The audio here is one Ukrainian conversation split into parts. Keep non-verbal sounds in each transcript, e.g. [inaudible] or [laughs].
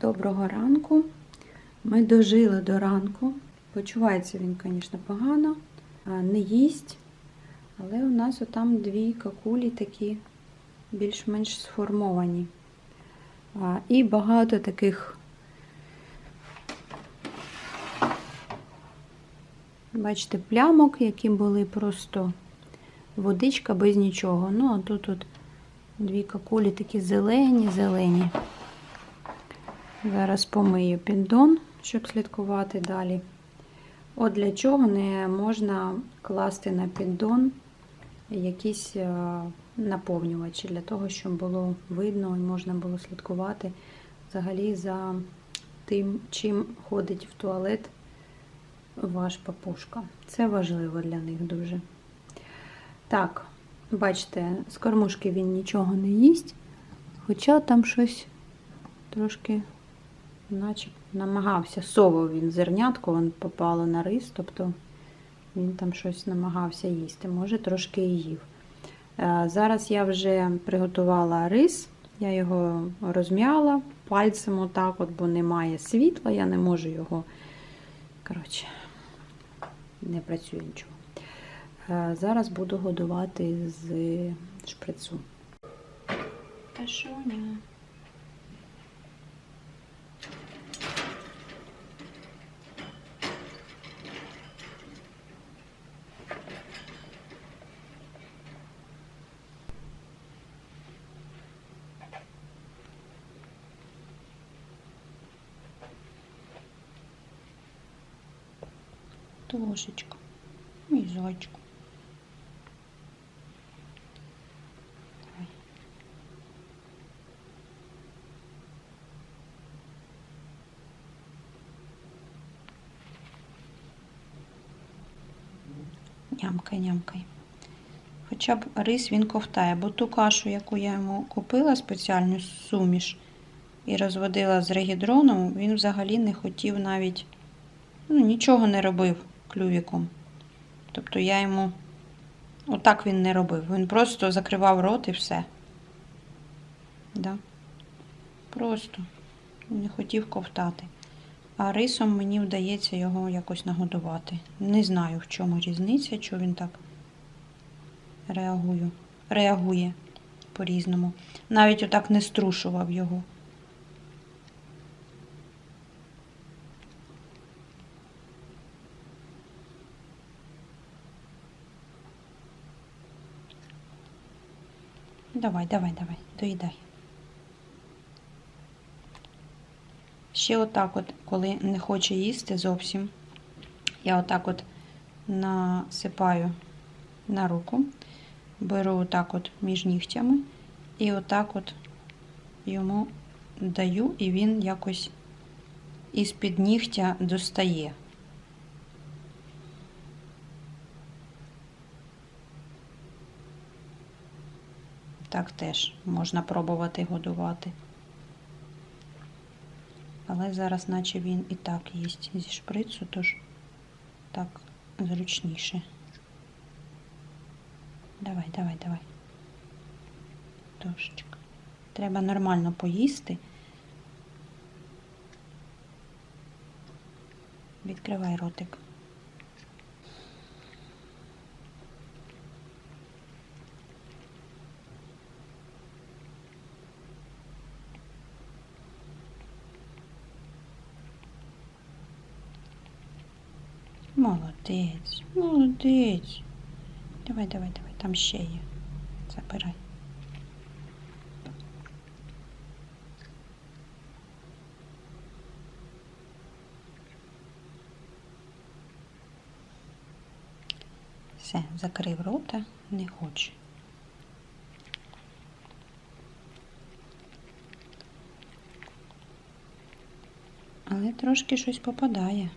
Доброго ранку. Ми дожили до ранку. Почувається він, звісно, погано, не їсть. Але у нас отам дві какулі такі більш-менш сформовані. І багато таких, бачите, плямок, які були просто водичка без нічого. Ну, а тут от дві какулі такі зелені, зелені. Зараз помию піддон, щоб слідкувати далі. От для чого не можна класти на піддон якісь е, наповнювачі, для того, щоб було видно і можна було слідкувати взагалі за тим, чим ходить в туалет ваш папушка. Це важливо для них дуже. Так, бачите, з кормушки він нічого не їсть, хоча там щось трошки наче намагався, совав він зернятко, він попало на рис, тобто він там щось намагався їсти, може трошки і їв. Е, Зараз я вже приготувала рис, я його розм'яла пальцем отак, от, бо немає світла, я не можу його. Коротше, не працює нічого. Е, Зараз буду годувати з шприцу. Пашоня. Тошечка. Мій зайчик. Нямкай, нямкай. Хоча б рис він ковтає, бо ту кашу, яку я йому купила, спеціальну суміш, і розводила з регідроном, він взагалі не хотів навіть ну, нічого не робив клювіком. Тобто я йому отак він не робив. Він просто закривав рот і все. Да? Просто не хотів ковтати. А рисом мені вдається його якось нагодувати. Не знаю, в чому різниця, чого він так реагує, реагує по-різному. Навіть отак не струшував його. Давай, давай, давай, доїдай. Ще отак от, коли не хоче їсти зовсім, я отак от насипаю на руку, беру отак от між нігтями і отак от йому даю, і він якось із-під нігтя достає. Так теж можна пробувати годувати. Але зараз, наче він і так їсть зі шприцу, тож так зручніше. Давай, давай, давай. Тошечка. Треба нормально поїсти. Відкривай ротик. Молодець, молодець. Давай, давай, давай, там ще є. Забирай. Все, закрив рота, не хоче. Але трошки щось попадає.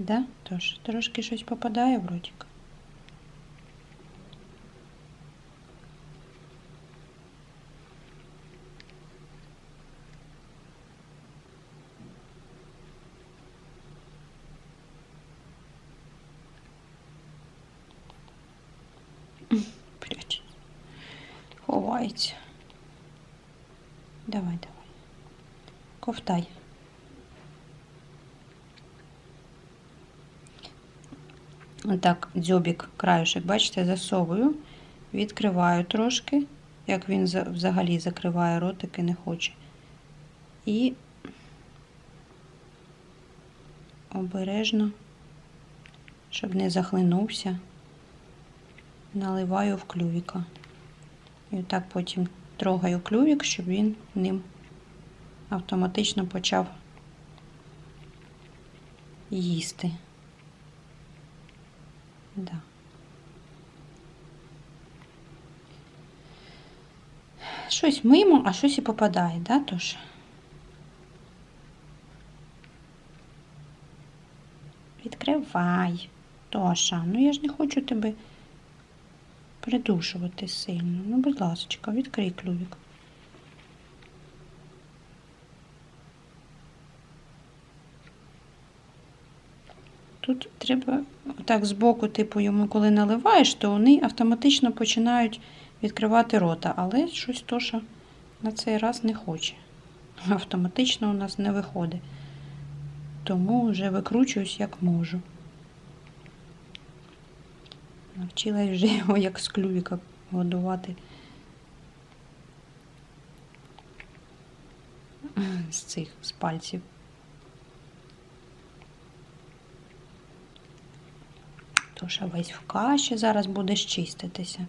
Да? Тож, трошки попадає в ротик. [laughs] Пряче. Ховається. Давай, давай. Ковтай. Отак, дзьобік, краюшек, бачите, засовую, відкриваю трошки, як він взагалі закриває ротик і не хоче. І обережно, щоб не захлинувся, наливаю в клювіка. І отак потім трогаю клювік, щоб він ним автоматично почав їсти. Да. Щось мимо, а щось і попадає, да, тож? Відкривай, Тоша. Ну я ж не хочу тебе придушувати сильно. Ну, будь ласка, відкрий клювік. Тут треба так збоку, типу, йому коли наливаєш, то вони автоматично починають відкривати рота, але щось Тоша на цей раз не хоче. [laughs] Автоматично у нас не виходить. Тому вже викручуюсь як можу. Навчилась вже його як з клювіка годувати. З цих з пальців. Тоша весь в каші, зараз будеш чиститися.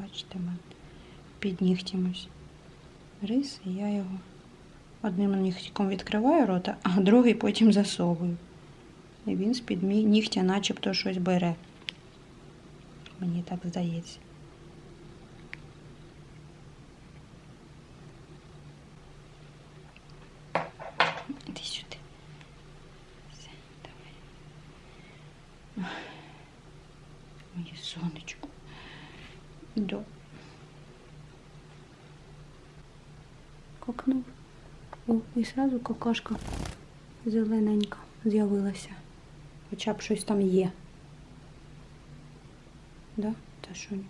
Бачите, ми під нігтем ось рис, і я його одним нігтиком відкриваю рота, а другий потім засовую. І він з-під нігтя начебто щось бере. Мені так здається. Іди сюди. Все, давай. Ой, Моє сонечко. До. Кокнув. О, і сразу какашка зелененька з'явилася. Хоча б щось там є. Да? Та що ні?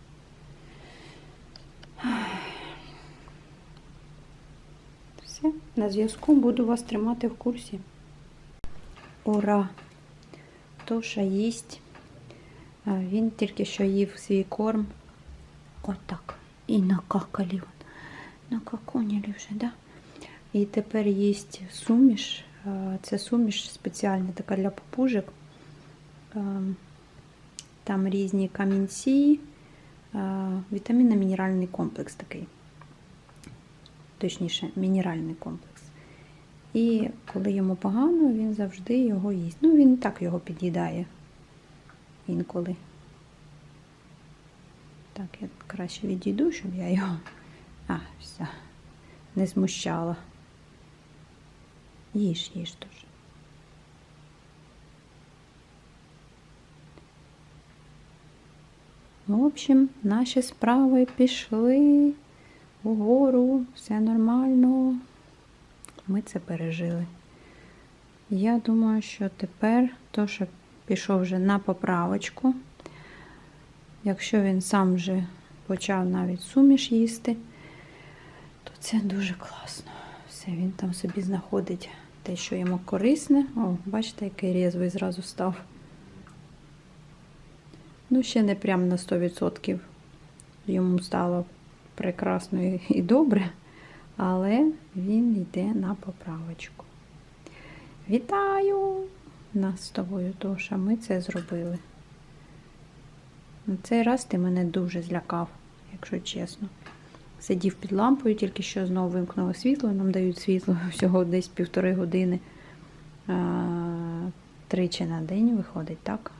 Все, на зв'язку буду вас тримати в курсі. Ура! Тоша їсть. Він тільки що їв свій корм. Отак. І накакалі. Накаконіли вже, да? І тепер їсть суміш. Це суміш спеціальна така для попужок. Там різні камінці, а, вітамінно-мінеральний комплекс такий. Точніше, мінеральний комплекс. І коли йому погано, він завжди його їсть. Ну, він так його під'їдає інколи. Так, я краще відійду, щоб я його. А, все, не змущала. Їж, їж теж. В общем, наші справи пішли угору, все нормально. Ми це пережили. Я думаю, що тепер то, що пішов вже на поправочку, якщо він сам вже почав навіть суміш їсти, то це дуже класно. Все, він там собі знаходить те, що йому корисне. О, бачите, який різвий зразу став. Ну, ще не прям на 100% йому стало прекрасно і добре, але він йде на поправочку. Вітаю нас з тобою, Тоша. Ми це зробили. На цей раз ти мене дуже злякав, якщо чесно. Сидів під лампою, тільки що знову вимкнуло світло. Нам дають світло [laughs] всього десь півтори години. Тричі на день виходить, так?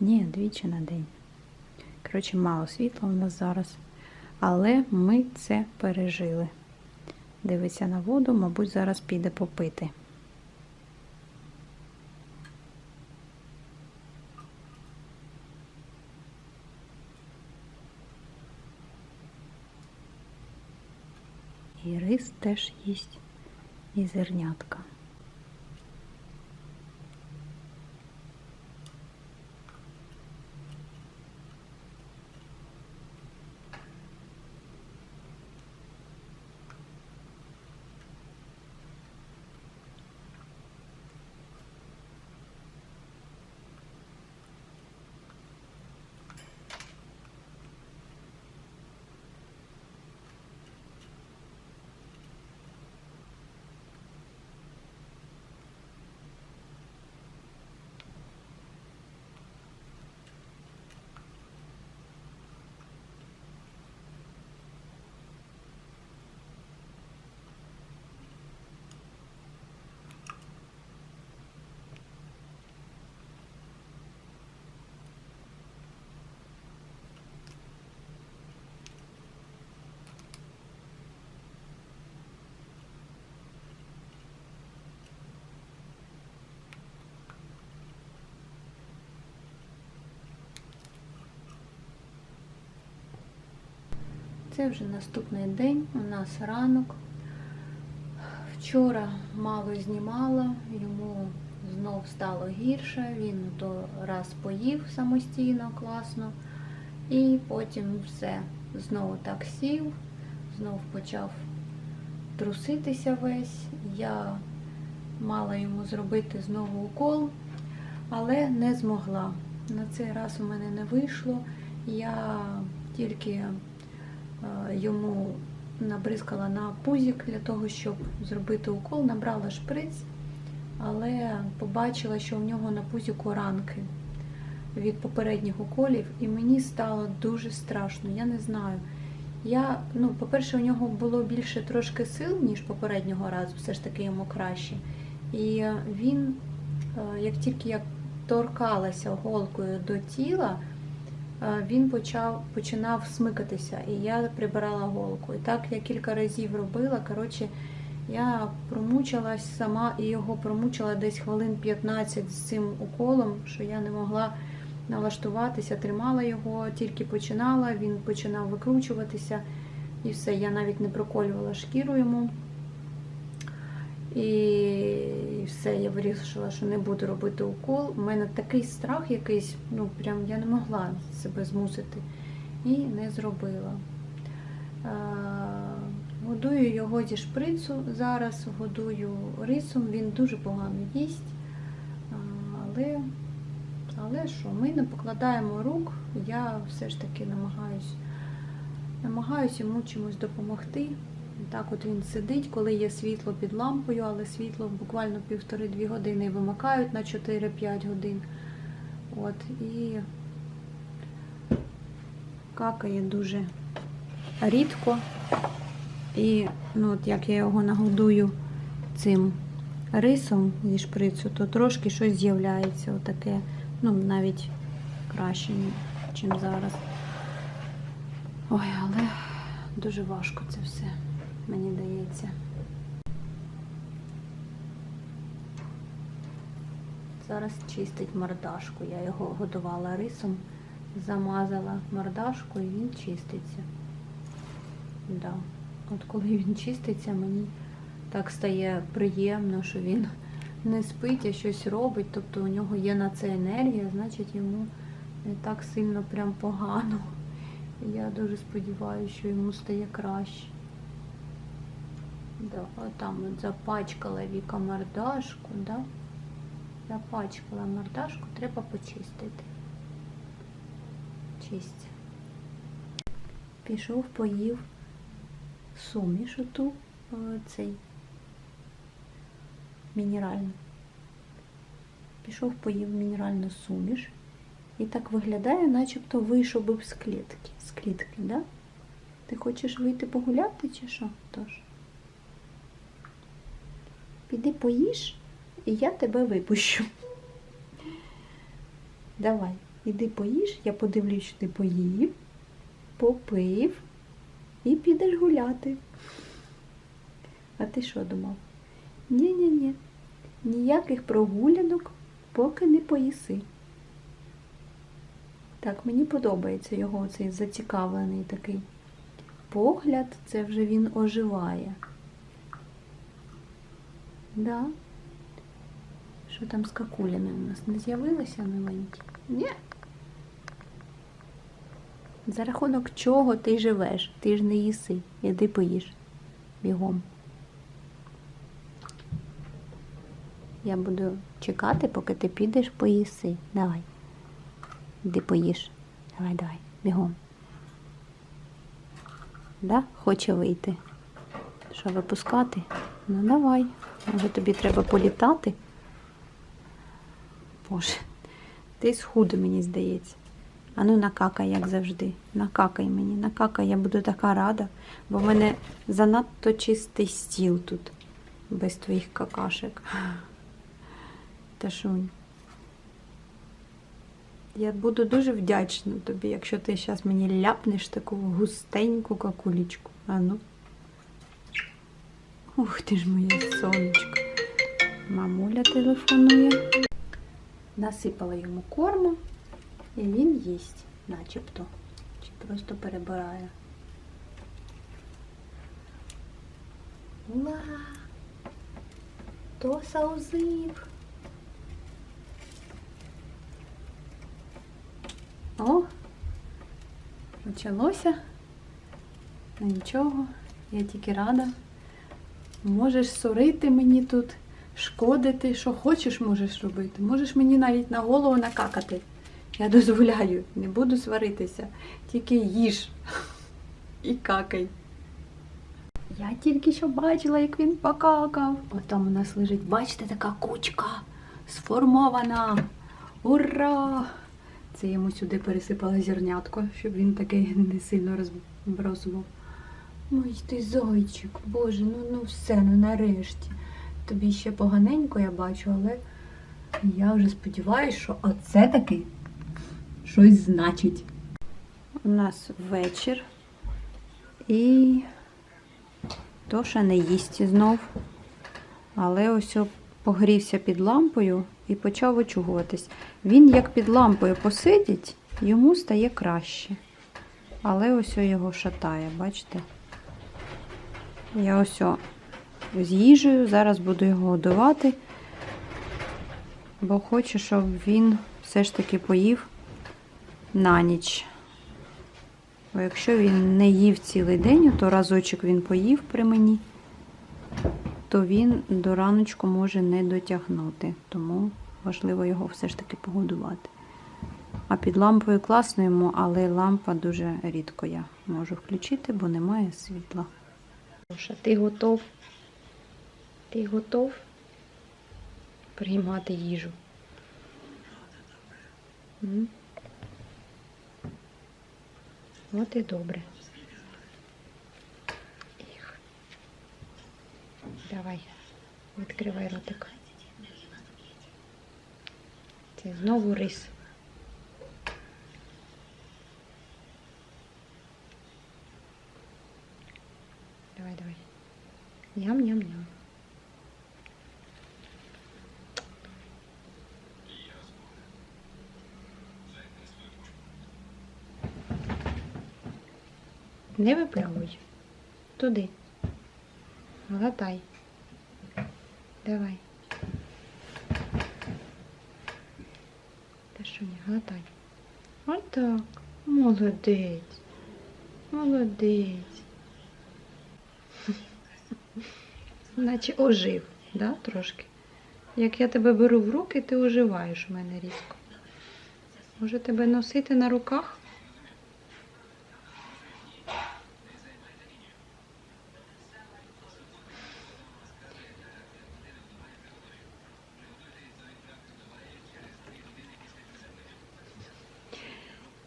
Ні, двічі на день. Коротше, мало світла у нас зараз. Але ми це пережили. Дивиться на воду, мабуть, зараз піде попити. І рис теж їсть, і зернятка. Це вже наступний день, у нас ранок. Вчора мало знімала, йому знов стало гірше, він то раз поїв самостійно класно, і потім все знову так сів, знов почав труситися весь. Я мала йому зробити знову укол, але не змогла. На цей раз у мене не вийшло. Я тільки йому набризкала на пузик для того, щоб зробити укол, набрала шприц, але побачила, що в нього на пузику ранки від попередніх уколів, і мені стало дуже страшно. Я не знаю. Я, ну, по-перше, у нього було більше трошки сил, ніж попереднього разу, все ж таки йому краще. І він, е, як тільки я торкалася голкою до тіла, е, він почав, починав смикатися, і я прибирала голку. І так я кілька разів робила. Коротше, я промучилась сама і його промучила десь хвилин 15 з цим уколом, що я не могла налаштуватися, тримала його, тільки починала, він починав викручуватися, і все, я навіть не проколювала шкіру йому. І все, я вирішила, що не буду робити укол. У мене такий страх якийсь, ну прям я не могла себе змусити і не зробила. Годую його зі шприцу зараз, годую рисом, він дуже погано їсть. Але, але що, ми не покладаємо рук, я все ж таки намагаюсь, намагаюсь йому чимось допомогти. Так от він сидить, коли є світло під лампою, але світло буквально півтори-дві години вимикають на 4-5 годин. От, і какає дуже рідко. І ну, от як я його нагодую цим рисом зі шприцю, то трошки щось з'являється отаке, ну, навіть краще, ніж зараз. Ой, але дуже важко це все мені дається. Зараз чистить мордашку. Я його годувала рисом, замазала мордашку і він чиститься. Да. От коли він чиститься, мені так стає приємно, що він не спить, а щось робить, тобто у нього є на це енергія, значить йому не так сильно прям погано. Я дуже сподіваюся, що йому стає краще. Да, от там от запачкала Віка мордашку, да? Запачкала мордашку, треба почистити. Чисть. Пішов, поїв суміш оту цей мінеральну. Пішов, поїв мінеральну суміш. І так виглядає, начебто вийшов би з клітки. З клітки, да? Ти хочеш вийти погуляти чи що? Тож? Піди поїж, і я тебе випущу. Давай, іди поїж, я подивлюсь, що ти поїв, попив і підеш гуляти. А ти що думав? Ні-ні-ні, ніяких прогулянок, поки не поїси. Так, мені подобається його цей зацікавлений такий погляд, це вже він оживає. Да. Що там з какулями у нас? Не з'явилися новенькі? Ні. За рахунок чого ти живеш? Ти ж не їси. Іди поїж. Бігом. Я буду чекати, поки ти підеш поїси. Давай. Іди поїж. Давай, давай, бігом. Да? Хоче вийти. Що, випускати? Ну давай. Може тобі треба політати? Боже, ти схуду, мені здається. А ну накакай, як завжди. Накакай мені, накакай, я буду така рада, бо в мене занадто чистий стіл тут, без твоїх какашек. Ташунь. Я буду дуже вдячна тобі, якщо ти зараз мені ляпнеш таку густеньку какулічку. А ну. Ух ти ж моє сонечко. Мамуля телефонує. Насипала йому корму, і він їсть, начебто. Чи просто перебирає. Ура! Тоса узив. О, почалося. Нічого, я тільки рада. Можеш сорити мені тут, шкодити, що хочеш можеш робити. Можеш мені навіть на голову накакати. Я дозволяю, не буду сваритися. Тільки їж і какай. Я тільки що бачила, як він покакав. От там у нас лежить, бачите, така кучка сформована. Ура! Це йому сюди пересипала зернятко, щоб він такий не сильно розбросував. Ой, ти зайчик, боже, ну ну все, ну нарешті. Тобі ще поганенько я бачу, але я вже сподіваюся, що оце таки щось значить. У нас вечір і Тоша не їсть знов. Але ось погрівся під лампою і почав очугуватись. Він як під лампою посидить, йому стає краще. Але ось його шатає, бачите? Я ось з їжею, зараз буду його годувати, бо хочу, щоб він все ж таки поїв на ніч. Бо якщо він не їв цілий день, то разочок він поїв при мені, то він до раночку може не дотягнути. Тому важливо його все ж таки погодувати. А під лампою класно йому, але лампа дуже рідко я можу включити, бо немає світла. Ти готов? Ти готов приймати їжу? М? От і добре. Давай, відкривай ротик. Це знову рис. Давай, давай. Ням-ням-ням. Не випльовуй. Туди. Глотай. Давай. Та що не глотай. Отак. Молодець. Молодець. Наче ожив, да, трошки. Як я тебе беру в руки, ти оживаєш у мене різко. Може тебе носити на руках?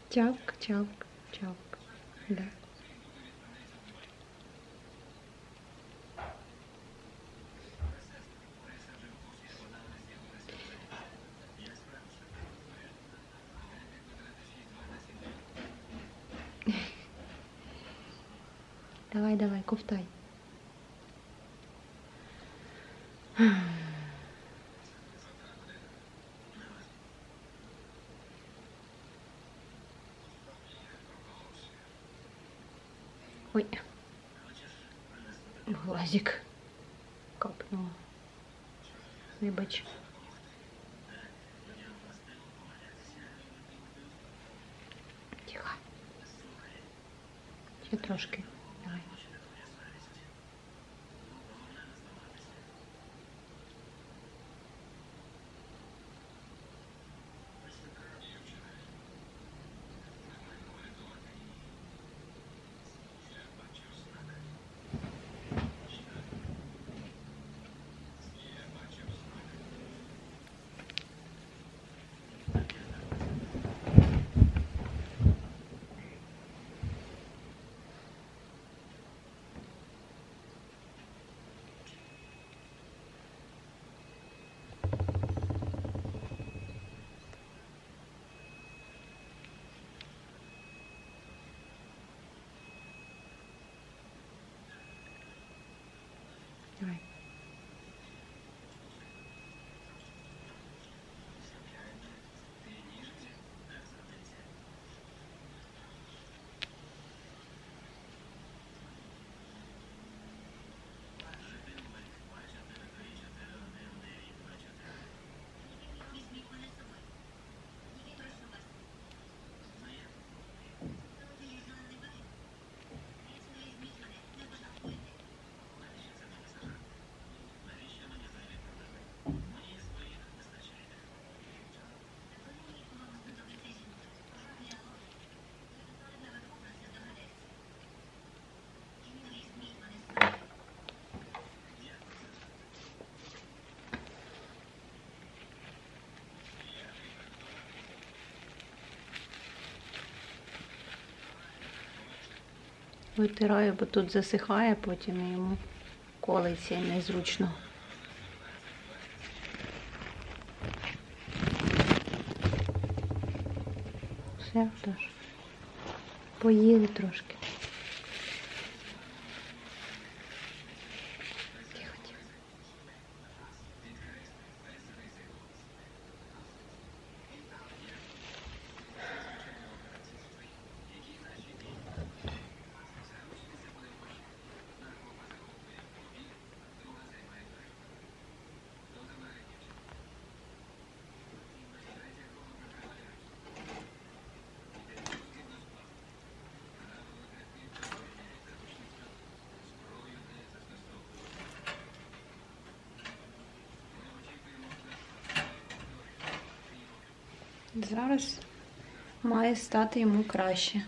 Чавк, чавк. Давай, давай, ковтай. Ой. Глазик капнул. Вибач. Тихо. Ще трошки. Давай. Витираю, бо тут засихає, потім і йому колиться незручно. Все, тож. Поїли трошки. Зараз має стати йому краще.